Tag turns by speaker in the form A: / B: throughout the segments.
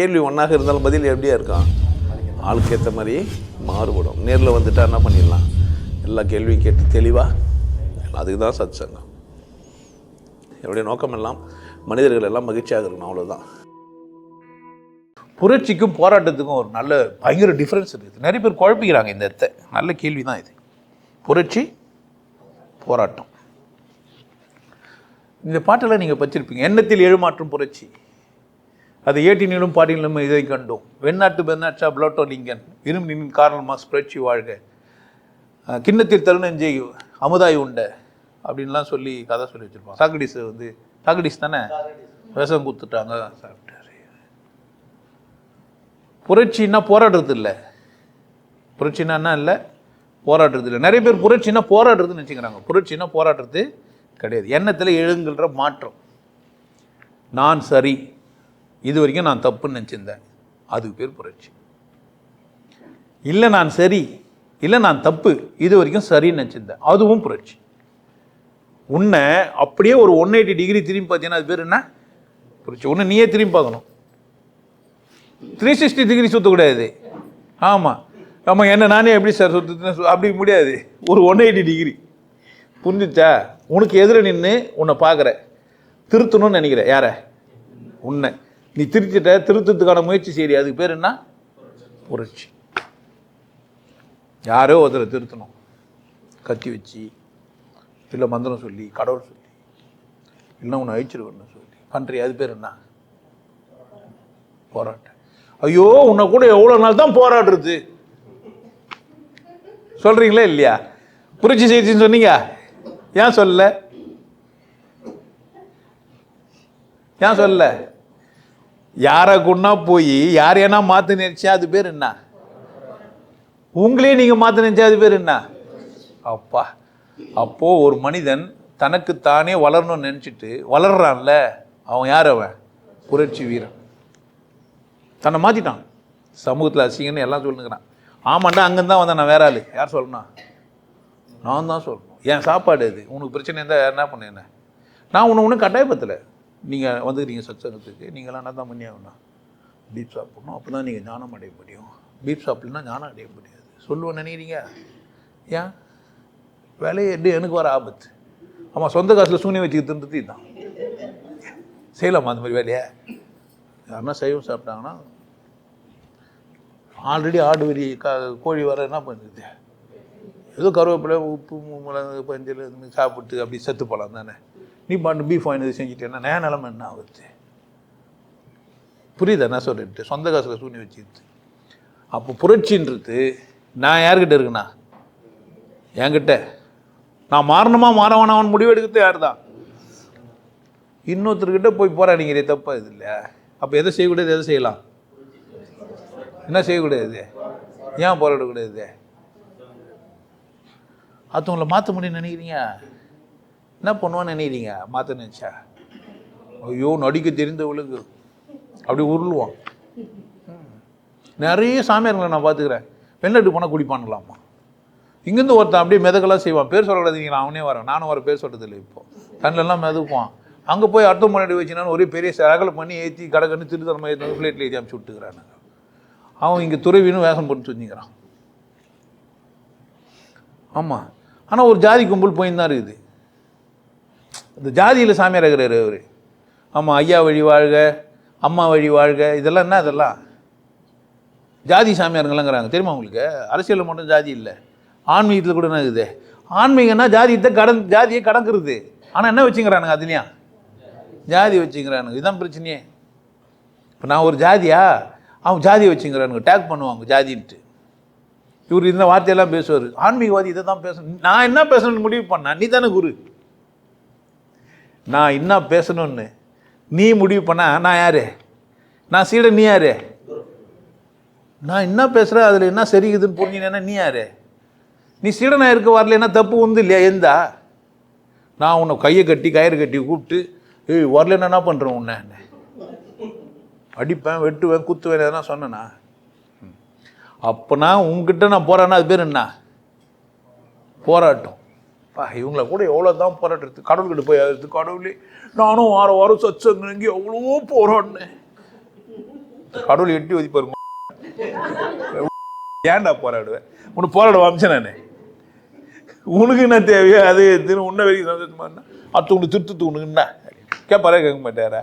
A: கேள்வி ஒன்றாக இருந்தாலும் பதில் எப்படியா இருக்கான் ஆளுக்கு ஏற்ற மாதிரி மாறுபடும். நேரில் வந்துட்டா என்ன பண்ணிடலாம்? எல்லா கேள்வியும் கேட்டு தெளிவாக அதுக்கு தான் சத் சங்கம் என்னுடைய நோக்கம் எல்லாம் மனிதர்கள் எல்லாம் மகிழ்ச்சியாக இருக்கணும் அவ்வளோதான் புரட்சிக்கும் போராட்டத்துக்கும் ஒரு நல்ல பயங்கர டிஃப்ரென்ஸ் இருக்குது நிறைய பேர் குழப்பிக்கிறாங்க இந்த இடத்த. நல்ல கேள்வி தான் இது. புரட்சி போராட்டம். இந்த பாட்டெல்லாம் நீங்கள் படிச்சிருப்பீங்க. எண்ணத்தில் எழுமாற்றும் புரட்சி. அது ஏட்டினிலும் பாட்டினிலும் இதை கண்டோம். வெண்ணாட்டு பெண்ணாச்சா புளோட்டோ லிங்கன். இரும்பின் காரணல் புரட்சி வாழ்க. கிண்ணத்தில் தருணஞ்செய் அமுதாய் உண்ட அப்படின்லாம் சொல்லி கதை சொல்லி வச்சுருப்பான் சாக்ரடிஸ் வந்து சாக்ரடிஸ் தானே? விஷம் கொடுத்துட்டாங்க சாப்பிட்டாரு. புரட்சின்னா போராடுறது இல்லை. புரட்சினா என்ன இல்லை? போராடுறது இல்லை. நிறைய பேர் புரட்சின்னா போராடுறதுன்னு நினச்சிக்கிறாங்க. புரட்சின்னா போராடுறது கிடையாது. எண்ணத்தில் எழுங்குன்ற மாற்றம். நான் சரி இது வரைக்கும் நான் தப்புன்னு நினச்சிருந்தேன். அதுக்கு பேர் புரட்சி. இல்லை நான் சரி இல்லை நான் தப்பு இது வரைக்கும் சரின்னு நினச்சிருந்தேன். அதுவும் புரட்சி. உன்னை அப்படியே ஒரு ஒன் எயிட்டி டிகிரி திரும்பி பார்த்தீங்கன்னா அது பேர் என்ன? புரட்சி. ஒன்று நீயே திரும்பி பார்க்கணும். த்ரீ சிக்ஸ்டி டிகிரி சுற்றக்கூடாது ஆமாம் ஆமாம் என்ன நானே எப்படி சார் சுற்றுன்னு அப்படி முடியாது. ஒரு ஒன் எயிட்டி டிகிரி புரிஞ்சுச்சா? உனக்கு எதிர நின்று உன்னை பார்க்குற திருத்தணும்னு நினைக்கிற யார? உன்னை. நீ திருத்திட்ட திருத்தத்துக்கான முயற்சி செய்ய அதுக்கு பேர் என்ன? புரட்சி. யாரோ ஒருத்தரை திருத்தணும். கத்தி வச்சு இல்லை மந்திரம் சொல்லி கடவுள் சொல்லி இல்லை உன்னை அழிச்சிருவேன்னு சொல்லி. பண்ணுறிய அது பேர் என்ன? போராட்டம். ஐயோ உன்னை கூட எவ்வளோ நாள் தான் போராடுறது? சொல்கிறீங்களா இல்லையா? புரட்சி செய்தின்னு சொன்னீங்க. ஏன் சொல்லலை? ஏன் சொல்லலை? யாரை கொண்டா போய் யார் ஏன்னா மாற்ற நினைச்சா அது பேர் என்ன? உங்களே நீங்கள் மாற்ற நினைச்சா அது பேர் என்ன? அப்பா. அப்போது ஒரு மனிதன் தனக்கு தானே வளரணும்னு நினச்சிட்டு வளர்றான்ல அவன் யார் அவன்? புரட்சி வீரன். தன்னை மாற்றிட்டான் சமூகத்தில் அசிங்கன்னு எல்லாம் சொல்லுங்கிறான். ஆமாண்டா அங்கேருந்து தான் வந்தேன் நான் வேற ஆள். யார் சொல்லணும்? நான் தான் சொல்லணும். என் சாப்பாடு இது உனக்கு பிரச்சனை இருந்தால் என்ன பண்ணேன் நான் உன்னை ஒன்றும் கட்டாயப்படுத்தலை. நீங்கள் வந்துக்கிறீங்க சத்சங்கத்துக்கு நீங்களாம் என்ன தான் பண்ணி ஆகணும் பீப் சாப்பிடணும் அப்போ தான் நீங்கள் ஞானம் அடைய முடியும். பீப் சாப்பிட்லாம் ஞானம் அடைய முடியாது. சொல்லுவேன் நினைக்கிறீங்க? ஏன்? வேலையை எப்படி? எனக்கு வர ஆபத்து. ஆமாம் சொந்த காசில் சூனியம் வச்சுக்கிட்டு தான் செய்யலாமா அந்த மாதிரி வேலையை? யாருன்னா சைவம் சாப்பிட்டாங்கன்னா ஆல்ரெடி ஆடு வரி கோழி வர என்ன பண்ணுது ஏதோ கருவேப்பிலை உப்பு மிளகு பஞ்சல் இது மாதிரி சாப்பிட்டு அப்படி செத்து போகலாம் தானே? நீ பாட்டு ஃபைன் இது செஞ்சுட்டேன்னா நேர நிலமை என்ன ஆகுது? புரியுதா? என்ன சொல்லிட்டு சொந்த காசில் சூனி வச்சுருது அப்போ புரட்சின்றது நான் யார்கிட்ட இருக்குண்ணா என்கிட்ட. நான் மாறணுமா? மாற அவன் முடிவு எடுக்கிறது யார் தான் இன்னொருத்தர்கிட்ட போய் போராடிங்கிறே தப்பா இது இல்லையா அப்போ எதை செய்யக்கூடாது? எதை செய்யலாம்? என்ன செய்யக்கூடாது? ஏன் போராடக்கூடாது? உங்களை மாற்ற முடியும்னு நினைக்கிறீங்க? என்ன பண்ணுவான்னு நினைக்கிறீங்க? மாற்ற நினச்சா? ஐயோ நடிக்க தெரிந்தவளுக்கு அப்படி உருளுவான். நிறைய சாமியார்களை நான் பார்த்துக்கிறேன். வெளிநாட்டு போனால் குடிப்பானுங்களாமா இங்கேருந்து ஒருத்தன் அப்படியே மிதக்கெல்லாம் செய்வான். பேர் சொல்லக்கூடாதீங்க நான் அவனே வரேன். நானும் வர பேர் சொல்கிறது இல்லை இப்போ. கண்ணிலெல்லாம் மிதக்குவான் அங்கே போய் அடுத்த முன்னாடி வச்சுனாலும் ஒரே பெரிய சகலை பண்ணி ஏற்றி கடகன்னு திருத்தரமாக ஏற்றி ஃப்ளைட்டில் ஏற்றி அனுப்பிச்சு விட்டுக்கிறானுங்க அவன் இங்கே துறவின்னு வேஷம் போட்டு செஞ்சுக்கிறான் ஆமாம் ஆனால் ஒரு ஜாதி கும்பல் போயின்னு தான் இருக்குது. இந்த ஜாதியில் சாமியார் இருக்கிறாரு அவர். ஆமாம் ஐயா வழி வாழ்க அம்மா வழி வாழ்க இதெல்லாம் என்ன இதெல்லாம் ஜாதி சாமியாருங்களாங்கிறாங்க. தெரியுமா உங்களுக்கு? அரசியலில் மட்டும் ஜாதி இல்லை. ஆன்மீகத்தில் கூட என்ன இருக்குது? ஆன்மீகம்னா ஜாதியத்தை கடன் ஜாதியை கடக்குறது. ஆனால் என்ன வச்சுங்கிறானுங்க அதுலேயும் ஜாதி வச்சுங்கிறானுங்க. இதுதான் பிரச்சனையே. இப்போ நான் ஒரு ஜாதியா? அவன் ஜாதி வச்சுங்கிறானுங்க. டேக் பண்ணுவாங்க ஜாதின்ட்டு. இவர் இந்த வார்த்தையெல்லாம் பேசுவார். ஆன்மீகவாதி இதை தான் பேசணும். நான் என்ன பேசணும்னு முடிவு பண்ணேன் நீ தானே குரு. நான் என்ன பேசணும்னு? நீ முடிவு பண்ணால் நான் யார்? நான் சீடன் நீ யார்? நான் என்ன பேசுகிறேன் அதில் என்ன சரிக்குதுன்னு புரிஞ்சுனேன்னா நீ யார்? நீ சீடனாக இருக்க வரலன்னா தப்பு வந்து இல்லையா? எந்தா நான் உன்னை கையை கட்டி கயிறு கட்டி கூப்பிட்டு ஏய் வரலன்னா என்ன பண்ணுறேன் உன்னை? அடிப்பேன் வெட்டுவேன் குத்துவேன் எதனா சொன்னேண்ணா அப்போனா உங்ககிட்ட நான் போகிறேன்னா அது பேர் என்ன? போராட்டம். இவங்கள கூட எவ்வளோ தான் போராடுறது? கடவுள்கிட்ட போய் அழுது கடவுளே நானும் வாரம் வாரம் சச்சங்க எவ்வளோ போராடினேன். கடவுள் எட்டி ஒதிப்பாரு ஏன்டா போராடுவேன் உனக்கு போராட வாமிச்சேன் நான். உனக்கு என்ன தேவையோ அது எதுன்னு உன்ன வரைக்கும் சந்தோஷமா அடுத்தவங்களுக்கு திருத்து உனக்கு என்ன? கேட்பாரா கேட்க மாட்டாரா?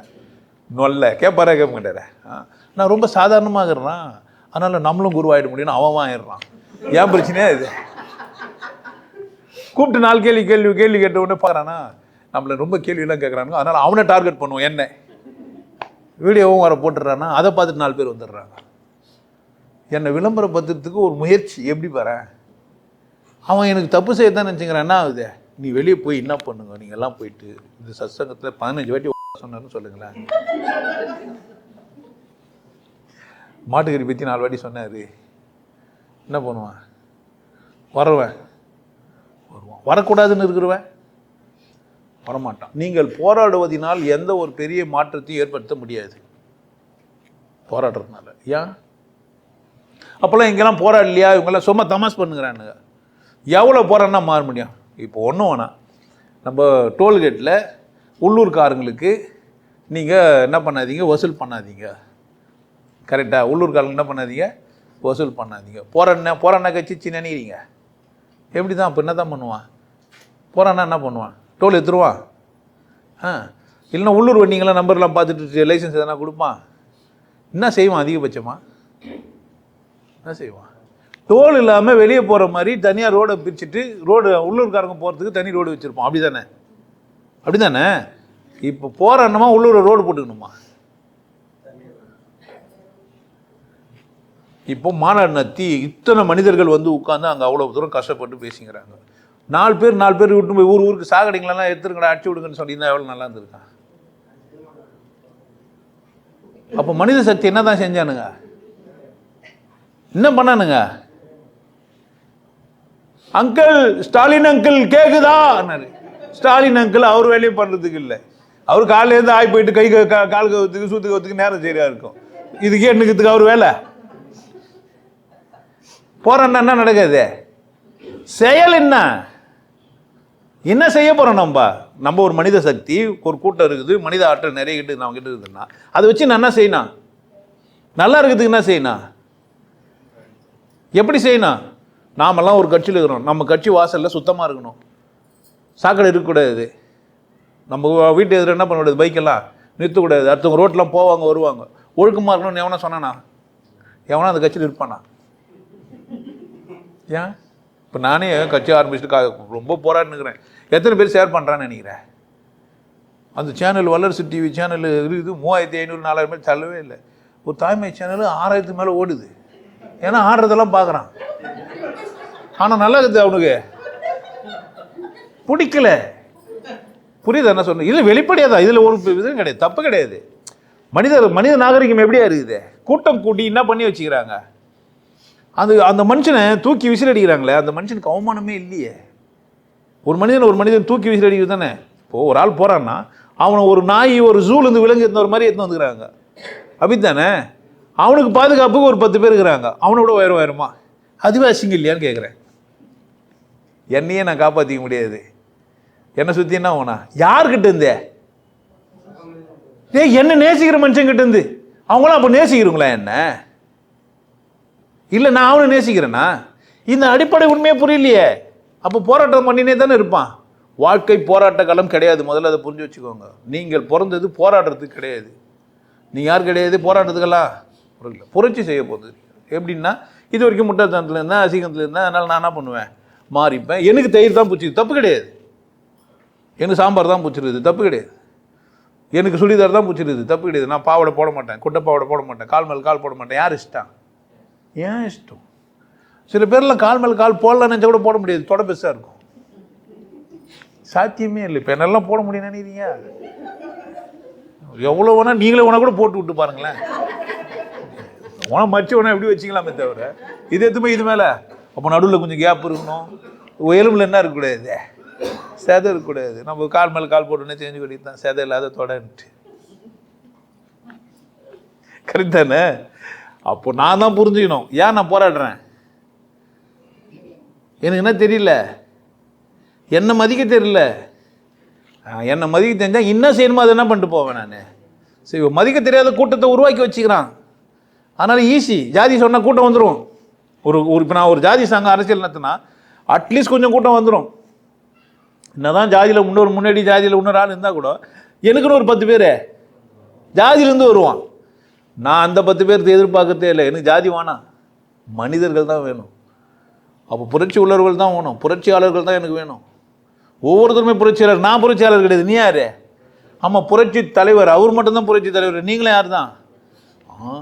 A: நொல்ல கேட்பாரா கேட்க மாட்டாரா? ஆ, நான் ரொம்ப சாதாரணமாக இருக்கிறேன். அதனால் நம்மளும் குருவாயிட முடியும்னு அவன் ஆயிடுறான் ஏன் பிரச்சனையா இது? கூப்பிட்டு நாலு கேள்வி கேள்வி கேள்வி கேட்ட உடனே பார்க்குறானா? நம்மளை ரொம்ப கேள்வியெல்லாம் கேட்குறானுங்க. அதனால அவனை டார்கெட் பண்ணுவோம் என்ன. வீடியோவும் வர போட்டுடுறானா அதை பார்த்துட்டு நாலு பேர் வந்துடுறாங்க. என்னை விளம்பரப்படுத்துறதுக்கு ஒரு முயற்சி. எப்படி வரேன் அவன் எனக்கு தப்பு செய்ய தான் நினச்சிங்கிறான் என்ன ஆகுது? நீ வெளியே போய் என்ன பண்ணுங்க? நீங்கள்லாம் போயிட்டு இந்த சத்சங்கத்தில் பதினஞ்சு வாட்டி சொன்னார்னு சொல்லுங்களேன். மாட்டுக்கறி பற்றி நாலு வாட்டி சொன்னார். என்ன பண்ணுவான்? வரவன். வரக்கூடாதுன்னு இருக்கிறவன்? வரமாட்டான். நீங்கள் போராடுவதினால் எந்த ஒரு பெரிய மாற்றத்தையும் ஏற்படுத்த முடியாது. போராடுறதுனால. ஏன்? அப்போல்லாம் இங்கெல்லாம் போராடலையா? இவங்கெல்லாம் சும்மா தமாஸ் பண்ணுங்கிறானுங்க எவ்வளோ போராடினா மாற முடியும்? இப்போ ஒன்றும் வேணாம். நம்ம டோல்கேட்டில் உள்ளூர்காரங்களுக்கு நீங்கள் என்ன பண்ணாதீங்க? வசூல் பண்ணாதீங்க. கரெக்டாக உள்ளூர்காரங்க என்ன பண்ணாதீங்க? வசூல் பண்ணாதீங்க. போராடின போராடின கட்சி நினைக்கிறீங்க. எப்படி தான் அப்போ என்ன தான் பண்ணுவான்? போகிறான்னா என்ன பண்ணுவான்? டோல் எடுத்துருவான் ஆ இல்லைன்னா உள்ளூர் வண்டிங்களாம் நம்பர்லாம் பார்த்துட்டு லைசன்ஸ் எதனா கொடுப்பான்? என்ன செய்வான் அதிகபட்சமாக என்ன செய்வான்? டோல் இல்லாமல் வெளியே போகிற மாதிரி தனியாக ரோடை பிரிச்சுட்டு ரோடு உள்ளூர்காரங்க போகிறதுக்கு தனி ரோடு வச்சுருப்போம் அப்படி தானே அப்படி தானே இப்போ போகிறன்னமா உள்ளூர் ரோடு போட்டுக்கணுமா? இப்போ மாநாடு நத்தி இத்தனை மனிதர்கள் வந்து உட்காந்து அங்கே அவ்வளோ தூரம் கஷ்டப்பட்டு பேசிக்கிறாங்க. நாலு பேர் நாலு பேர் விட்டு போய் ஊர் ஊருக்கு சாகடிங்களெல்லாம் எடுத்துருங்கடா அடிச்சு விடுங்கன்னு சொல்லியிருந்தா எவ்வளோ நல்லா இருந்திருக்கான் அப்போ மனித சக்தி என்ன தான் செஞ்சானுங்க? என்ன பண்ணானுங்க? அங்கிள் ஸ்டாலின் அங்கிள் கேக்குதா? ஸ்டாலின் அங்கிள் அவர் வேலையை பண்ணுறதுக்கு இல்லை. அவர் காலையிலேருந்து ஆகி போயிட்டு கை க- கா- கால் கவுத்துக்கு சூத்து கவுத்துக்கு நேரம் சரியா இருக்கும். இதுக்கே என்னக்கிறதுக்கு அவர் வேலை? போறேன்னா என்ன நடக்காது? செயல் என்ன? என்ன செய்ய போகிறோம் நம்ம? நம்ம ஒரு மனித சக்தி ஒரு கூட்டம் இருக்குது மனித ஆற்றல் நிறைய கிட்ட நம்ம கிட்ட இருக்குதுன்னா அதை வச்சு நான் என்ன செய்யணும்? நல்லா இருக்கிறதுக்கு என்ன செய்யணும்? எப்படி செய்யணும்? நாமெல்லாம் ஒரு கட்சியில் இருக்கிறோம். நம்ம கட்சி வாசலில் சுத்தமாக இருக்கணும். சாக்கடை இருக்கக்கூடாது. நம்ம வீட்டு எதிர என்ன பண்ணக்கூடாது? பைக்கெல்லாம் நிறுத்தக்கூடாது. அடுத்தவங்க ரோட்லாம் போவாங்க வருவாங்க. ஒழுக்கமாக இருக்கணும்னு எவனா சொன்னானா? எவனா அந்த கட்சியில் இருப்பானா? ஏன்? இப்போ நானே கட்சி ஆரம்பிச்சுட்டு கா- ரொம்ப போராடினுக்கிறேன் எத்தனை பேர் ஷேர் பண்ணுறான்னு நினைக்கிறேன்? அந்த சேனல் வல்லரசு டிவி சேனல் இருக்குது மூவாயிரத்தி ஐநூறு நாலாயிரம் பேர் தள்ளவே இல்லை. ஒரு தாய்மை சேனல் ஆறாயிரத்துக்கு மேலே ஓடுது. ஏன்னா ஆடுறதெல்லாம் பார்க்குறான். ஆனால் நல்லா இருக்குது அவனுக்கு. பிடிக்கல. புரியுது என்ன சொன்ன? இதில் வெளிப்படையாக தான். இதில் ஒரு இதுவும் கிடையாது. தப்பு கிடையாது. மனிதர் மனித நாகரிகம் எப்படியா இருக்குது? கூட்டம் கூட்டி என்ன பண்ணி வச்சுக்கிறாங்க? அது அந்த மனுஷனை தூக்கி விசில் அடிக்கிறாங்களே அந்த மனுஷனுக்கு அவமானமே இல்லையே. ஒரு மனிதன் ஒரு மனிதன் தூக்கி வீசி அடிக்கிறது தானே? இப்போது ஒரு ஆள் போகிறான்னா அவனை ஒரு நாய் ஒரு ஜூலேருந்து விலங்கு இருந்த ஒரு மாதிரி எடுத்து வந்துக்கிறாங்க. அப்படித்தானே? அவனுக்கு பாதுகாப்புக்கு ஒரு பத்து பேர் இருக்கிறாங்க. அவனோட உயரம் உயரமா? அதுவே அசிங்க இல்லையான்னு கேட்குறேன் என்னையே நான் காப்பாற்றிக்க முடியாது. என்னை சுற்றி என்ன ஆகும்னா யார்கிட்ட இருந்தே? ஏ என்ன நேசிக்கிற மனுஷங்கிட்ட இருந்து. அவங்களாம் அப்போ நேசிக்கிறவங்களா என்ன? இல்லை நான் அவனை நேசிக்கிறேன்னா இந்த அடிப்படை உண்மையே புரியலையே. அப்போ போராட்டம் பண்ணினே தானே இருப்பான். வாழ்க்கை போராட்ட களம் கிடையாது. முதல்ல அதை புரிஞ்சு வச்சுக்கோங்க. நீங்கள் பிறந்தது போராடுறதுக்கு கிடையாது. நீ யார் கிடையாது? போராட்டத்துக்கெல்லாம் புரியல. புரட்சி செய்ய போகுது. எப்படின்னா இது வரைக்கும் முட்டாள்தனத்தில் இருந்தேன் அசிங்கத்தில் இருந்தேன் அதனால் நான் என்ன பண்ணுவேன்? மாறிப்பேன். எனக்கு தயிர் தான் பிடிச்சிது தப்பு கிடையாது. எனக்கு சாம்பார் தான் பிடிச்சிருது தப்பு கிடையாது. எனக்கு சுடிதார் தான் பிடிச்சிருது தப்பு கிடையாது. நான் பாவாடை போட மாட்டேன். குட்டை பாவாடை போட மாட்டேன். கால் மேல் கால் போட மாட்டேன். யார் இஷ்டம்? ஏன் இஷ்டம். சில பேர்லாம் கால் மேல் கால் போடல நினச்சா கூட போட முடியாது. தொட பெருசாக இருக்கும். சாத்தியமே இல்லை. இப்போ என்னெல்லாம் போட முடியும் நினைக்கிறீங்க? எவ்வளோ வேணால் நீங்களே வேணா கூட போட்டு விட்டு பாருங்களேன். உன மச்சு வேணா எப்படி வச்சுக்கலாமே தவிர. இது எதுவுமே இது மேலே. அப்போ நடுவில் கொஞ்சம் கேப் இருக்கணும். எலும்பில் என்ன இருக்கக்கூடாது சேதம் இருக்கக்கூடாது நம்ம கால் மேலே கால் போட்டோன்னே செஞ்சு கட்டிட்டு தான் சேதம் இல்லாத தொடன்ட்டு. கரெக்ட் தானே? அப்போ நான் தான் புரிஞ்சுக்கணும். ஏன் நான் போராடுறேன்? எனக்கு என்ன தெரியல? என்னை மதிக்க தெரியல. என்னை மதிக்க தெரிஞ்சால் என்ன செய்யணுமோ? அதை என்ன பண்ணிட்டு போவேன் நான்? சரி மதிக்க தெரியாத கூட்டத்தை உருவாக்கி வச்சுக்கிறான். அதனால் ஈஸி. ஜாதி சொன்னால் கூட்டம் வந்துடும் ஒரு ஒரு இப்போ நான் ஒரு ஜாதி சங்கம் அரசியல் நடத்தினா அட்லீஸ்ட் கொஞ்சம் கூட்டம் வந்துடும் என்னதான் ஜாதியில் இன்னொரு முன்னாடி ஜாதியில் இன்னொரு ஆள் இருந்தால் கூட எனக்குன்னு ஒரு பத்து பேர் ஜாதியிலேருந்து வருவான். நான் அந்த பத்து பேர்த்து எதிர்பார்க்கறதே இல்லை. எனக்கு ஜாதி வேணாம் மனிதர்கள் தான் வேணும். அப்போ புரட்சி உள்ளவர்கள் தான் வேணும். புரட்சியாளர்கள் தான் எனக்கு வேணும். ஒவ்வொருத்தருமே புரட்சியாளர். நான் புரட்சியாளர் கிடையாது. நீ யார்? ஆமாம் புரட்சி தலைவர். அவர் மட்டும்தான் புரட்சி தலைவர். நீங்களும் யார் தான் ஆ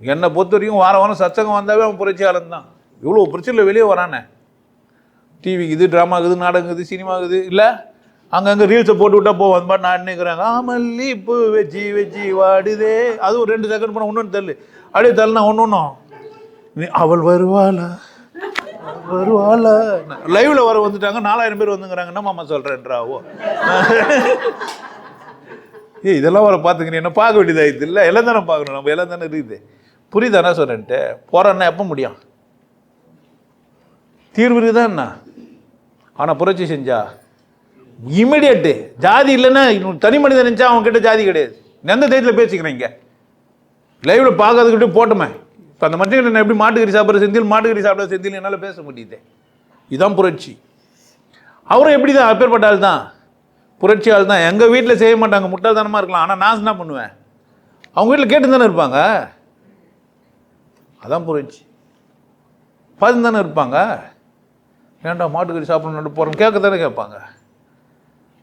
A: என்னை பொறுத்த வரைக்கும் வாரம் வாரம் சச்சங்கம் வந்தாவே அவன் புரட்சியாளன் தான். இவ்வளோ பிரச்சனையில் வெளியே வரானே. டிவி இது ட்ராமா இருக்குது நாடகம் இது சினிமா இருக்குது இல்லை அங்கங்கே ரீல்ஸை போட்டு விட்டா போவோம் அந்த மாதிரி நான் நினைக்கிறாங்க ஆமல்லி பூ வச்சு வச்சு வாடுதே. அது ஒரு ரெண்டு செகண்ட் போனால் ஒன்று தள்ளு. அப்படியே தள்ளுனா ஒன்று ஒன்றும் நீ அவள் வருவாளா? வருவாள். லைவ்ல வர வந்துட்டாங்க நாலாயிரம் பேர் வந்துங்கிறாங்க. என்ன மாமா சொல்கிறேன்றாவோ ஏய் இதெல்லாம் வர பார்த்துக்கிறேன் என்ன பார்க்க வேண்டியதாகிடுது இல்லை எல்லாம் தானே பார்க்கணும். நம்ம எல்லாம் தானே இருக்குது. புரியுதானே சொல்கிறேன்ட்டு போகிறேன்னா எப்போ முடியும்? தீர்வு இருக்குதா என்ன? ஆனால் புரட்சி செஞ்சா? இமிடியட்டு ஜாதி இல்லைன்னா இன்னும் தனி மனிதன் நினச்சா அவன் ஜாதி கிடையாது. எந்த தைரியத்தில் பேசிக்கிறீங்க? லைவில் பார்க்கறதுக்கிட்டே போட்டோமே. இப்போ அந்த மனுஷன் நான் எப்படி மாட்டுக்கறி சாப்பிட்ற செந்தில் மாட்டுக்கறி சாப்பிட்ற செந்தில் என்னால் பேச முடியுது இதுதான் புரட்சி. அவரும் எப்படி தான் அப்பேற்பட்ட ஆள் தான் புரட்சி ஆள் தான் எங்கள் வீட்டில் செய்ய மாட்டாங்க. முட்டாள்தனமாக இருக்கலாம். ஆனால் நான் என்ன பண்ணுவேன்? அவங்க வீட்டில் கேட்டு தானே இருப்பாங்க? அதான் புரட்சி. பார்த்து தானே இருப்பாங்க? ஏன்டா மாட்டுக்கறி சாப்பிடணும் போகிறோம் கேட்க தானே கேட்பாங்க.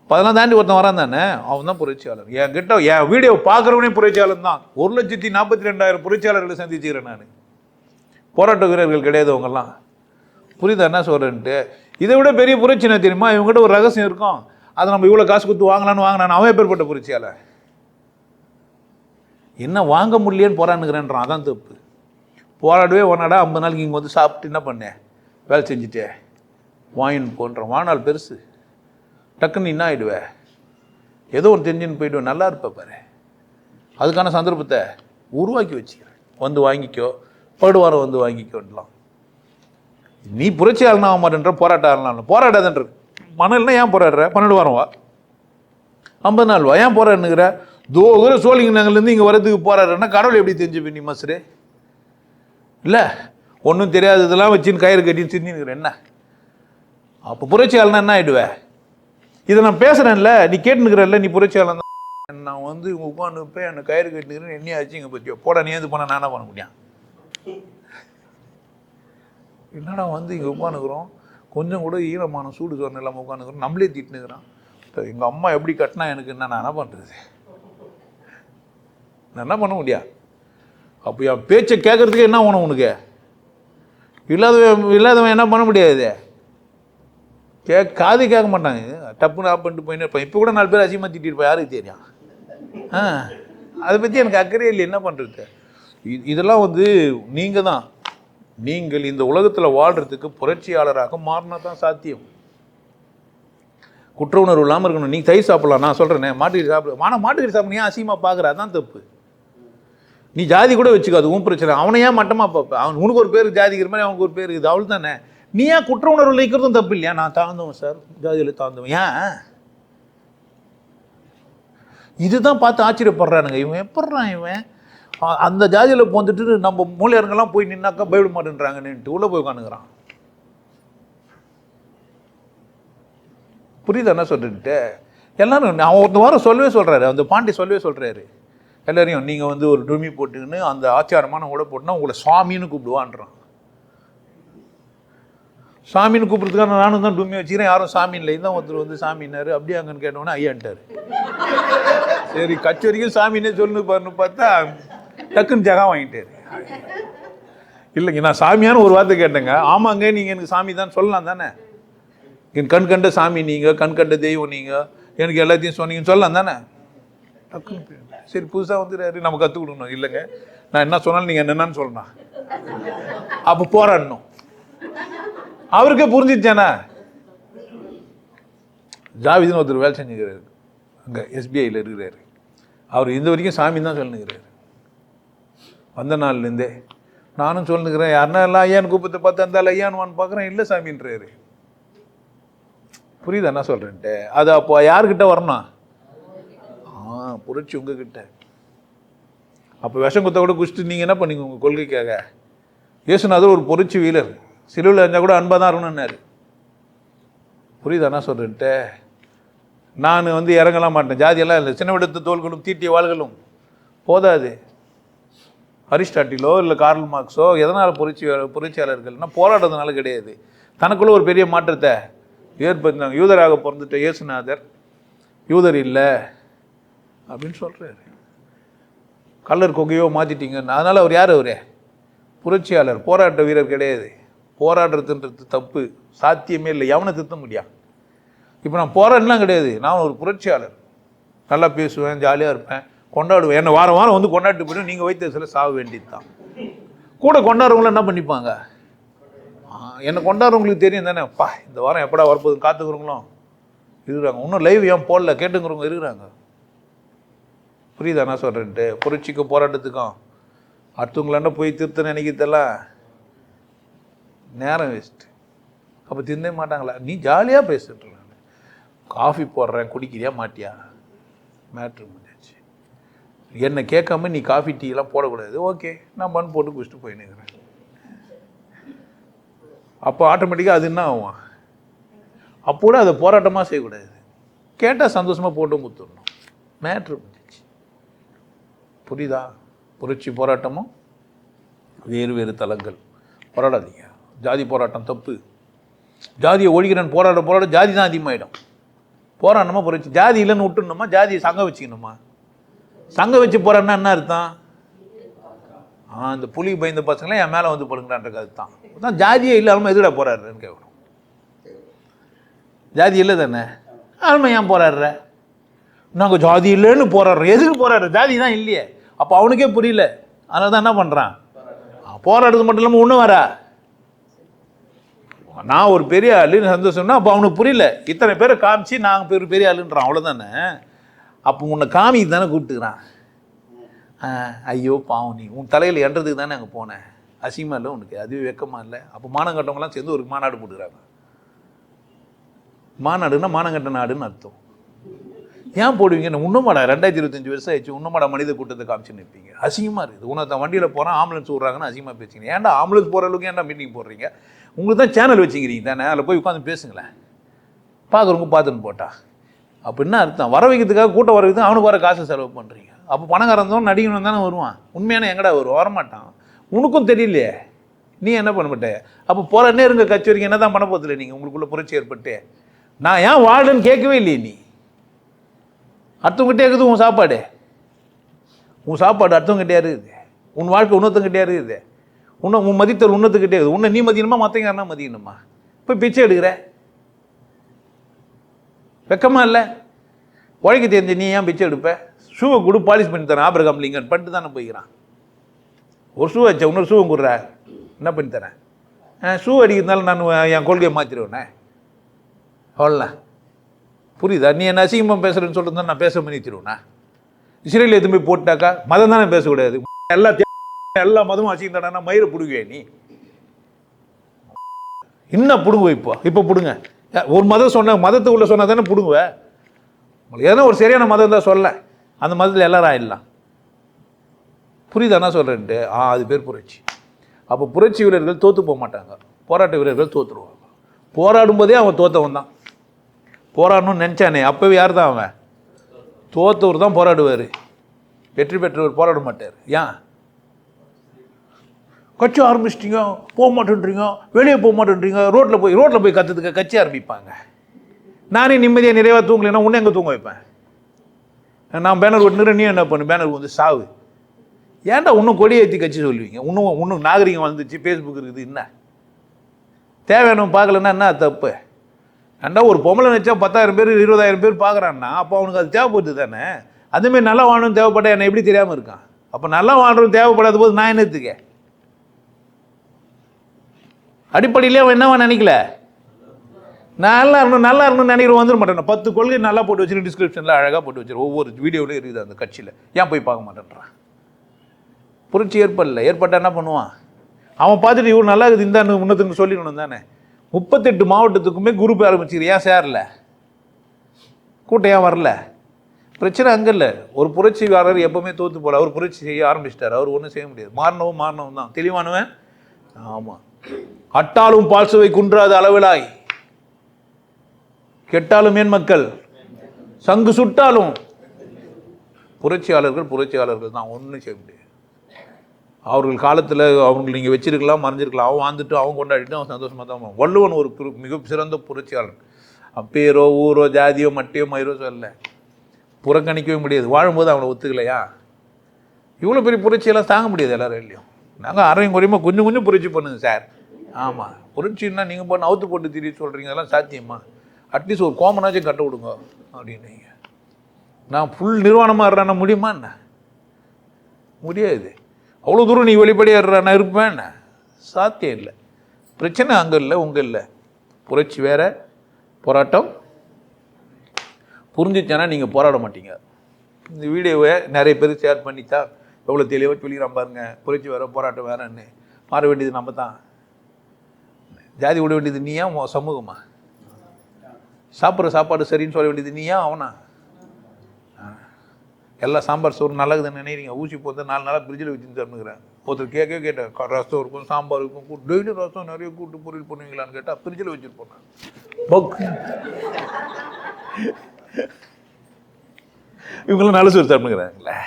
A: இப்போ அதெல்லாம் தாண்டி ஒருத்தன் வரான் தானே? அவன் தான் புரட்சியாளர். என் கிட்ட என் வீடியோ பார்க்குறவனே புரட்சியாளர் தான். ஒரு லட்சத்தி நாற்பத்தி ரெண்டாயிரம் புரட்சியாளர்களை சந்திச்சுக்கிறேன் நான். போராட்ட வீரர்கள் கிடையாது அவங்கெல்லாம். புரியுதா என்ன சொல்கிறேன்ட்டு இதை விட பெரிய புரட்சி என்ன தெரியுமா? இவங்ககிட்ட ஒரு ரகசியம் இருக்கும். அதை நம்ம இவ்வளோ காசு கொடுத்து வாங்கலான்னு வாங்கினான் அவன் எப்பேற்பட்ட புரட்சியாளர்? என்ன வாங்க முடியலையேன்னு போராடுங்கிறேன்றான் அதான் தப்பு. போராடவே ஒன்னாடா ஐம்பது நாளைக்கு இங்கே வந்து சாப்பிட்டு என்ன பண்ணேன்? வேலை செஞ்சுட்டே வாங்கின்னு போன்ற வானால் பெருசு. டக்குன்னு என்ன ஆகிடுவேன் ஏதோ ஒரு தெரிஞ்சுன்னு போயிடுவேன் நல்லா இருப்ப பாரு. அதுக்கான சந்தர்ப்பத்தை உருவாக்கி வச்சுக்கிறேன். வந்து வாங்கிக்கோ. படுவாரம் வந்து வாங்கிக்கோன்லாம் நீ புரட்சி ஆக மாட்டேன்ற போராட்ட ஆளனா போராட்டாதன்ற மணல்னா ஏன் போராடுற? பன்னெண்டு வாரம் வா. ஐம்பது நாள் வா. ஏன் போராடுனுங்கிற? தோகுற சோழிங்க நகர்லேருந்து இங்கே வரதுக்கு போராடுறேன்னா கடவுள் எப்படி தெரிஞ்சுப்பி நீ மசுரு இல்லை ஒன்றும் தெரியாததெல்லாம் வச்சுன்னு கயிறு கட்டின்னு தின்னுக்கிறேன் என்ன? அப்போ புரட்சியாளனா என்ன ஆகிடுவேன் இதை நான் பேசுகிறேன்ல நீ கேட்டுனுக்கிறல்ல நீ புரட்சியாளர் தான். நான் வந்து உட்காந்து போய் என்னை கயிறு கட்டினுக்கிறேன் என்ன ஆச்சு இங்கே பற்றியோ போட நீ எது பண்ண என்ன பண்ண முடியும்? என்னடா வந்து இங்கே உட்காந்துக்கிறோம் கொஞ்சம் கூட ஈரமான சூடு சொன்ன இல்லாமல் உட்காந்துக்கிறோம் நம்மளே திட்டுனுக்குறான். இப்போ எங்கள் அம்மா எப்படி கட்டினா எனக்கு என்ன நான் என்ன பண்ணுறது நான் என்ன பண்ண முடியா? அப்போ என் பேச்சை கேட்கறதுக்கு என்ன வேணும் உனக்கு? இல்லாதவன் இல்லாதவன் என்ன பண்ண முடியாது? கே காது கேட்க மாட்டாங்க. டப்புன்னு ஆப் பண்ணிட்டு போயின்னு இருப்பான். இப்போ கூட நாலு பேர் அசிங்கமாக திட்டிட்டு இருப்பா யாருக்கு தெரியும்? ஆ அதை பற்றி எனக்கு அக்கறையே இல்லை. என்ன பண்ணுறது இதெல்லாம் வந்து நீங்கள் தான். நீங்கள் இந்த உலகத்தில் வாழ்கிறதுக்கு புரட்சியாளராக மாறினா தான் சாத்தியம். குற்ற உணர்வு இல்லாமல் இருக்கணும். நீ தயிர் சாப்பிட்லாம். நான் சொல்கிறேனே மாட்டுக்கறி சாப்பிடு. ஆனால் மாட்டுக்கறி சாப்பிட ஏன் அசிங்கமாக பார்க்குற அதான் தப்பு. நீ ஜாதி கூட வச்சுக்காது. உன் பிரச்சனை. அவனை ஏன் மட்டமாக பார்ப்ப அவன் உனக்கு ஒரு பேர் ஜாதிக்கிற மாதிரி அவனுக்கு ஒரு பேர் இருக்குது. அவள் தானே நீ ஏன் குற்ற உணர்வு வைக்கிறதும் தப்பு இல்லையா நான் தாழ்ந்தவன் சார். ஜாதியில் தாழ்ந்தவன் ஏன்? இதுதான் பார்த்து ஆச்சரியப்படுறானுங்க இவன். எப்பட்றான் இவன்? அந்த ஜாதியில் போந்துட்டு நம்ம மூலையருங்கெல்லாம் போய் நின்னாக்கா பயப்பட மாட்டேன்றாங்கன்னுட்டு உள்ளே போய் உட்காந்துக்கிறான் புரியுதா என்ன சொல்லிட்டு எல்லாரும் அவன் ஒருத்த வாரம் சொல்லவே சொல்கிறாரு அந்த பாண்டி சொல்லவே சொல்கிறாரு எல்லாரையும் நீங்கள் வந்து ஒரு டுமி போட்டுக்கின்னு அந்த ஆச்சாரமான உடை போட்டுனா உங்களை சுவாமின்னு கூப்பிடுவான்றான். சாமின்னு கூப்பிட்றதுக்காக நானும் தான் டும்மி வச்சுக்கிறேன். யாரும் சாமி இல்லை. தான் ஒருத்தர் வந்து சாமின்னாரு அப்படியே அங்கன்னு கேட்டோன்னே ஐயான்ட்டார் சரி கச்சேரிக்கும் சாமின்னே சொல்லு பாருன்னு பார்த்தா டக்குன்னு ஜகா வாங்கிட்டாரு. இல்லைங்க நான் சாமியான்னு ஒரு வார்த்தை கேட்டேங்க. ஆமாங்க நீங்கள் எனக்கு சாமி தான் சொல்லலாம் தானே? என் கண் கண்ட சாமி நீங்கள் கண் கண்ட தெய்வம் நீங்கள் எனக்கு எல்லாத்தையும் சொன்னீங்கன்னு சொல்லலாம் தானே? டக்குன்னு சரி புதுசாக வந்துடுறாரு நம்ம கற்றுக் கொடுக்கணும். இல்லைங்க நான் என்ன சொன்னாலும் நீங்கள் என்னென்னு சொல்லணும் அப்போ போராடணும். அவருக்கே புரிஞ்சிச்சானே ஜாவிதுன்னு ஒருத்தர் வேலை செஞ்சுக்கிறாரு. அங்கே எஸ்பிஐயில் இருக்கிறாரு. அவர் இந்த வரைக்கும் சாமி தான் சொல்லுங்கிறாரு வந்த நாள்லேருந்தே நானும் சொல்லுங்கிறேன் யாருன்னா எல்லாம் ஐயான் கூப்பிட்டு பார்த்து அந்த ஐயானுவான்னு பார்க்குறேன் இல்லை சாமின்றாரு. புரியுதா என்ன சொல்கிறேன்ட்டு அது அப்போ யார்கிட்ட வரணும் ஆ புரட்சி உங்ககிட்ட. அப்போ விஷம் குத்த கூட குடிச்சிட்டு நீங்கள் என்ன பண்ணீங்க உங்கள் கொள்கைக்காக? இயேசுநாதர் ஒரு புரட்சி வீரர். சிலுவில் இருந்தால் கூட அன்பாக தான் இருக்கணும்னாரு புரியுதா என்ன சொல்கிறேன்ட்டு நான் வந்து இறங்கலாம் மாட்டேன். ஜாதியெல்லாம் இல்லை. சின்ன விடத்து தோள்களும் தீட்டிய வாள்களும் போதாது. அரிஸ்டாட்டிலோ இல்லை கார்ல் மார்க்ஸோ எதனால் புரட்சி புரட்சியாளர்கள்னா போராடுறதுனால கிடையாது. தனக்குள்ளே ஒரு பெரிய மாற்றத்தை ஏற்படுத்தினாங்க. யூதராக பிறந்துட்ட இயேசுநாதர் யூதர் இல்லை அப்படின்னு சொல்கிறாரு கல்லர் கொகையோ மாற்றிட்டீங்க அதனால் அவர் யார் அவர்? புரட்சியாளர் போராட்ட வீரர் கிடையாது. போராடுறதுன்றது தப்பு. சாத்தியமே இல்லை. எவனை திருத்த முடியும் இப்போ நான் போராடலாம் கிடையாது. நான் ஒரு புரட்சியாளர். நல்லா பேசுவேன் ஜாலியாக இருப்பேன் கொண்டாடுவேன். என்னை வாரம் வாரம் வந்து கொண்டாட்டு போய்ட்டு நீங்கள் வைத்த சில சாக வேண்டியது தான் கூட கொண்டாடுறவங்களாம் என்ன பண்ணிப்பாங்க? என்னை கொண்டாடுறவங்களுக்கு தெரியும் தானே. பா இந்த வாரம் எப்படா வரப்போகுது காத்துக்கிறவங்களும் இருக்கிறாங்க. இன்னும் லைவ் ஏன் போடல? கேட்டுங்கிறவங்க இருக்கிறாங்க. புரியுதா நான் சொல்கிறேன்ட்டு புரட்சிக்கும் போராட்டத்துக்கும். அடுத்தவங்களாண்ட போய் திருத்த நினைக்கிறதெல்லாம் நேரம் வேஸ்ட்டு அப்போ திருந்தே மாட்டாங்களா? நீ ஜாலியாக பேசிட்டு நான். காஃபி போடுறேன் குடிக்கிறியா மாட்டியா? மேட்ரு முடிஞ்சாச்சு. என்னை கேட்காம நீ காஃபி டீலாம் போடக்கூடாது. ஓகே நான் பன் போட்டு குடிச்சிட்டு போயின்னுக்கிறேன் அப்போ ஆட்டோமேட்டிக்காக அது என்ன ஆகும்? அப்போ கூட அதை போராட்டமாக செய்யக்கூடாது. கேட்டால் சந்தோஷமாக போட்டு குத்துடணும். மேட்ரு முடிஞ்சிச்சு. புரியுதா? புரட்சி போராட்டமும் வேறு வேறு தலங்கள் போராடாதீங்க. ஜாதி போராட்டம் தப்பு. ஜாதியை ஒழிக்கிறேன் போராட போராட ஜாதி தான் அதிகமாகிடும் போராடணுமா புரட்சி? ஜாதி இல்லைன்னு விட்டுணுமா ஜாதியை சங்கம் வச்சுக்கணுமா? சங்கம் வச்சு போறான்னா என்ன அர்த்தம்? ஆ இந்த புலி பயந்த பசங்களே என் மேலே வந்து படுங்களான்றது அதுதான் தான் ஜாதியே இல்லாமல் எதுடா போராடுறேன்னு கேட்கணும் ஜாதி இல்லை தானே? ஆளுமை ஏன் போராடுற? நாங்கள் ஜாதி இல்லைன்னு போராடுறோம். எதுக்கு போராடுற? ஜாதி தான் இல்லையே. அப்போ அவனுக்கே புரியல. அதனால தான் என்ன பண்ணுறான் போராடுறது மட்டும் இல்லாமல் ஒன்றும் வரா? நான் ஒரு பெரிய ஆளுன்னு சந்தோஷம்னா அப்போ அவனுக்கு புரியல. இத்தனை பேரை காமிச்சு நாங்கள் பெரிய பெரிய ஆளுன்றான். அவ்வளோதானே அப்போ உன்னை காமிக்கு தானே கூப்பிட்டுக்கிறான். ஐயோ பாவம் நீ. உன் தலையில் என்றதுக்கு தானே அங்கே போனேன் அசிங்கமாக இல்லை உனக்கு? அதுவே வெக்கமாக இல்லை. அப்போ மானம் கட்டவங்களாம் சேர்ந்து ஒரு மாநாடு போட்டுக்கிறாங்க. மாநாடுன்னா மானங்கட்ட நாடுன்னு அர்த்தம். ஏன் போடுவீங்க? நான் ரெண்டாயிரத்தி இருபத்தஞ்சு வருஷம் ஆயிடுச்சு. உன்னமாடா மனித கூட்டத்தை காமிச்சு நிற்பீங்க அசிங்கமாக இருக்குது உனக்கு வண்டியில் போகிறான் ஆம்புலன்ஸ் விட்றாங்கன்னு அசிங்கமாக பேசுங்க ஏன்டா ஆம்புலன்ஸ் போகிற அளவுக்கு ஏன்டா மீட்டிங் போடுறீங்க? உங்களுக்கு தான் சேனல் வச்சுக்கிறீங்க தானே? அதில் போய் உட்காந்து பேசுங்களேன். பார்க்குறவங்க பார்த்துன்னு போட்டா. அப்படின்னா அர்த்தம்? வர வைக்கிறதுக்காக கூட்டம் வர வைக்கிறது அவனுக்கு வர காசு செலவு பண்ணுறீங்க அப்போ பணக்காரன் தான் நடிகணும் தானே வருவான். உண்மையான எங்கடா வரும் வரமாட்டான். உனக்கும் தெரியலையே. நீ என்ன பண்ண மாட்டே? அப்போ போகிற நேருங்க கட்சி வரைக்கும் என்ன தான் பண்ண போதில்லை நீங்கள் உங்களுக்குள்ளே புரட்சி ஏற்பட்டு. நான் ஏன் வாழ்றேன்னு கேட்கவே இல்லையே நீ? அடுத்தவங்கிட்டே இருக்குது உன் சாப்பாடு. உன் சாப்பாடு அடுத்தவங்கிட்டே இருக்குது. உன் வாழ்க்கை இன்னொருத்தங்கிட்டே இருக்குது. உன்னை உன் மதித்தல் உன்னத்துக்கிட்டே இருக்குது. உன்னை நீ மதியணுமா மற்றவங்க என்ன மதியணுமா? போய் பிச்சை எடுக்கிற. வெக்கமாக இல்லை? உழைக்க தெரிஞ்சு நீ ஏன் பிச்சை எடுப்ப? ஷூவை கொடு பாலிஷ் பண்ணி தரேன். ஆபிரகாம் லிங்கன் பண்ணிட்டு தானே போய்க்கிறான். ஒரு ஷூ வச்ச இன்னொரு ஷூவும் கொடுற. என்ன பண்ணி தரேன்? ஷூ அடிக்கிறதுனால நான் என் கொள்கையை மாற்றிடுவேண்ணே அவ்வளோதான் புரியுதா? நீ என்ன அசிங்கமாக பேசுகிறேன்னு சொல்லிட்டு நான் பேச நிறுத்திடுவேனா இஸ்ரேல் எதுவுமே போட்டாக்கா மதம் தானே பேசக்கூடாது? எல்லா எல்லா மதமும் அசிங்கம் தானே மயிரை பிடுங்குவே நீ. இன்னும் பிடுங்க இப்போ. இப்போ பிடுங்க. ஒரு மதம் சொன்ன மதத்துக்குள்ளே சொன்னால் தானே பிடுங்குவேன் உங்களுக்கு எதனா ஒரு சரியான மதம் தான் சொல்ல. அந்த மதத்தில் எல்லாரும் ஆயிடலாம். புரியுதா என்ன சொல்கிறேன்ட்டு ஆ அது பேர் புரட்சி. அப்போ புரட்சி வீரர்கள் தோற்று போக மாட்டாங்க. போராட்ட வீரர்கள் தோற்றுருவாங்க போராடும் போதே அவன் தோத்தவன் தான் போராடணும்னு நினச்சானே அப்போவே யார் தான் அவன்? தோத்தவர் தான் போராடுவார். வெற்றி பெற்றவர் போராட மாட்டார். ஏன்? கட்சி ஆரம்பிச்சிட்டிங்க போக மாட்டேன்றீங்க வெளியே போக மாட்டேன்றீங்க ரோட்டில் போய் ரோட்டில் போய் கற்றுக்க கட்சி ஆரம்பிப்பாங்க. நானே நிம்மதியாக நிறைவாக தூங்கலைன்னா உன்னை எங்கே தூங்க வைப்பேன்? நான் பேனர் ஒட்டுனுறேன் நீ என்ன பண்ணு? பேனர் வந்து சாவு. ஏன்டா இன்னும் கொடி ஏற்றி கட்சி சொல்லுவீங்க? இன்னும் இன்னும் நாகரிகம் வந்துச்சு ஃபேஸ்புக் இருக்குது என்ன? தேவையானவன் பார்க்கலன்னா என்ன தப்பு? ஏன்டா ஒரு பொம்பளை நினச்சா பத்தாயிரம் பேர் இருபதாயிரம் பேர் பார்க்குறான்னா அப்போ அவனுக்கு அது தேவைப்படுது தானே? அதுமாரி நல்லா வாழணும் தேவைப்பட்ட என்னை எப்படி தெரியாமல் இருக்கான்? அப்போ நல்லா வாழ்றதும் தேவைப்படாத போது நான் என்னத்துக்க? அடிப்படையிலே அவன் என்னவா நினைக்கல? நல்லா இருக்கணும் நல்லா இருக்கணும்னு நினைக்கிற வந்துட மாட்டேன். பத்து கொள்கை நல்லா போட்டு வச்சுருக்கேன் டிஸ்கிரிப்ஷனில் அழகாக போட்டு வச்சிருக்கேன் ஒவ்வொரு வீடியோலையும் இருக்குது அந்த கட்சியில். ஏன் போய் பார்க்க மாட்டேன்றான்? புரட்சி ஏற்படல. ஏற்பட்டால் என்ன பண்ணுவான்? அவன் பார்த்துட்டு இவ்வளோ நல்லா இருக்குது இந்த முன்னத்துக்கு சொல்லிடணும் தானே? முப்பத்தெட்டு மாவட்டத்துக்குமே குரூப் ஆரம்பிச்சிரு. ஏன் சேரல? கூட்டம் ஏன் வரல. பிரச்சனை அங்கே இல்லை. ஒரு புரட்சியாளர் எப்பவுமே தோத்து போல அவர் புரட்சி செய்ய ஆரம்பிச்சிட்டார். அவர் ஒன்றும் செய்ய முடியாது. மாறினவும் மாறினவும் தான். தெளிவானவன்? ஆமாம் அட்டாலும் பால்சுவை குன்றாத அளவிலாய். கெட்டாலும் ஏன் மக்கள்? சங்கு சுட்டாலும். புரட்சியாளர்கள் புரட்சியாளர்கள் தான். ஒன்றும் செய்ய முடியாது. அவர்கள் காலத்தில் அவங்க நீங்கள் வச்சிருக்கலாம் மறைஞ்சிருக்கலாம். அவன் வாழ்ந்துட்டு அவன் கொண்டாடிட்டு அவன் சந்தோஷமாக தான் வள்ளுவன் ஒரு மிக சிறந்த புரட்சியாளர். அப்பேரோ ஊரோ ஜாதியோ மட்டையோ மயிரோ சொல்ல புறக்கணிக்கவே முடியாது. வாழும்போது அவனை ஒத்துக்கலையா? இவ்வளோ பெரிய புரட்சியெல்லாம் தாங்க முடியாது எல்லாரும் இல்லையும் நாங்கள் அரையும் குறையுமா? கொஞ்சம் கொஞ்சம் புரட்சி பண்ணுங்க சார். ஆமாம் புரட்சின்னா நீங்கள் பண்ண அவுத்து போட்டு திரி சொல்கிறீங்க அதெல்லாம் சாத்தியமா? அட்லீஸ்ட் ஒரு கோமனாச்சும் கட்ட விடுங்க அப்படின்னீங்க. நான் ஃபுல் நிர்வாணமாக இருறேன்னா முடியுமா என்ன? முடியாது. அவ்வளோ தூரம் நீ வெளிப்படையாக நான் இருப்பேன். சாத்தியம் இல்லை. பிரச்சனை அங்கே இல்லை உங்கள் இல்லை. புரட்சி வேற போராட்டம். புரிஞ்சிச்சானா நீங்கள் போராட மாட்டீங்க. இந்த வீடியோவை நிறைய பேர் ஷேர் பண்ணித்தா எவ்வளோ தெளிவாக சொல்லிக்கிறான் பாருங்க. புரட்சி வேற போராட்டம் வேறன்னு. மாற வேண்டியது நம்ம தான். ஜாதி விட வேண்டியது நீயா சமூகமா? சாப்பிட்ற சாப்பாடு சரின்னு சொல்ல வேண்டியது நீயா அவனா? எல்லாம் சாம்பார் சோறு நல்லதுன்னு நினைக்கிறீங்க. ஊசி போட்டு நாலு நாளாக ஃப்ரிட்ஜில் வச்சு தரணுங்கிறேன் ஒருத்தர் கேட்க கேட்டேன் ரசம் இருக்கும் சாம்பார் இருக்கும் கூட்டு டெய்லி ரசம் நிறைய கூட்டு பொரியல் பண்ணுவீங்களான்னு கேட்டால் ஃப்ரிட்ஜில் வச்சுருப்போம் நான் பக். இவங்களாம் நல்ல சோறு தரணுங்கிறாங்களே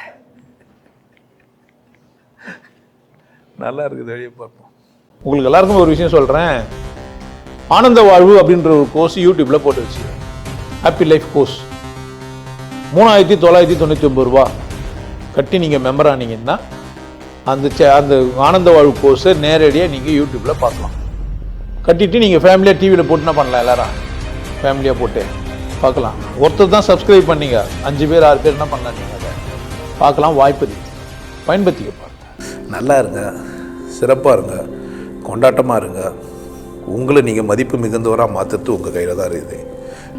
A: நல்லா இருக்குது வெளியே பார்ப்போம். உங்களுக்கு எல்லாருக்கும் ஒரு விஷயம் சொல்கிறேன் ஆனந்த வாழ்வு அப்படின்ற ஒரு கோர்ஸ் யூடியூப்பில் போட்டு வச்சு ஹாப்பி லைஃப் கோர்ஸ் மூணாயிரத்தி தொள்ளாயிரத்தி தொண்ணூற்றி ஒம்பது ரூபா கட்டி நீங்கள் மெம்பர் ஆனீங்கன்னா அந்த சே- அந்த ஆனந்த வாழ்வு கோர்ஸை நேரடியாக நீங்கள் யூடியூப்பில் பார்க்கலாம். கட்டிட்டு நீங்கள் ஃபேமிலியாக டிவியில் போட்டுனா பண்ணலாம் எல்லாரும். ஃபேமிலியாக போட்டு பார்க்கலாம். ஒருத்தர் தான் சப்ஸ்கிரைப் பண்ணீங்க. அஞ்சு பேர் ஆறு பேர் என்ன பண்ணலாம் நீங்கள் அதை. பார்க்கலாம் வாய்ப்பு பயன்படுத்திக்க பாருங்க. நல்லா இருங்க. சிறப்பாக இருங்க. கொண்டாட்டமாக இருங்க. உங்களை நீங்கள் மதிப்பு மிகுந்தவராக மாற்றுறது உங்கள் கையில் தான் இருக்குது.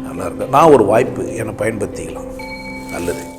A: நல்லா இருங்க. நான் ஒரு வாய்ப்பு என்னை பயன்படுத்திக்கலாம். நல்லது.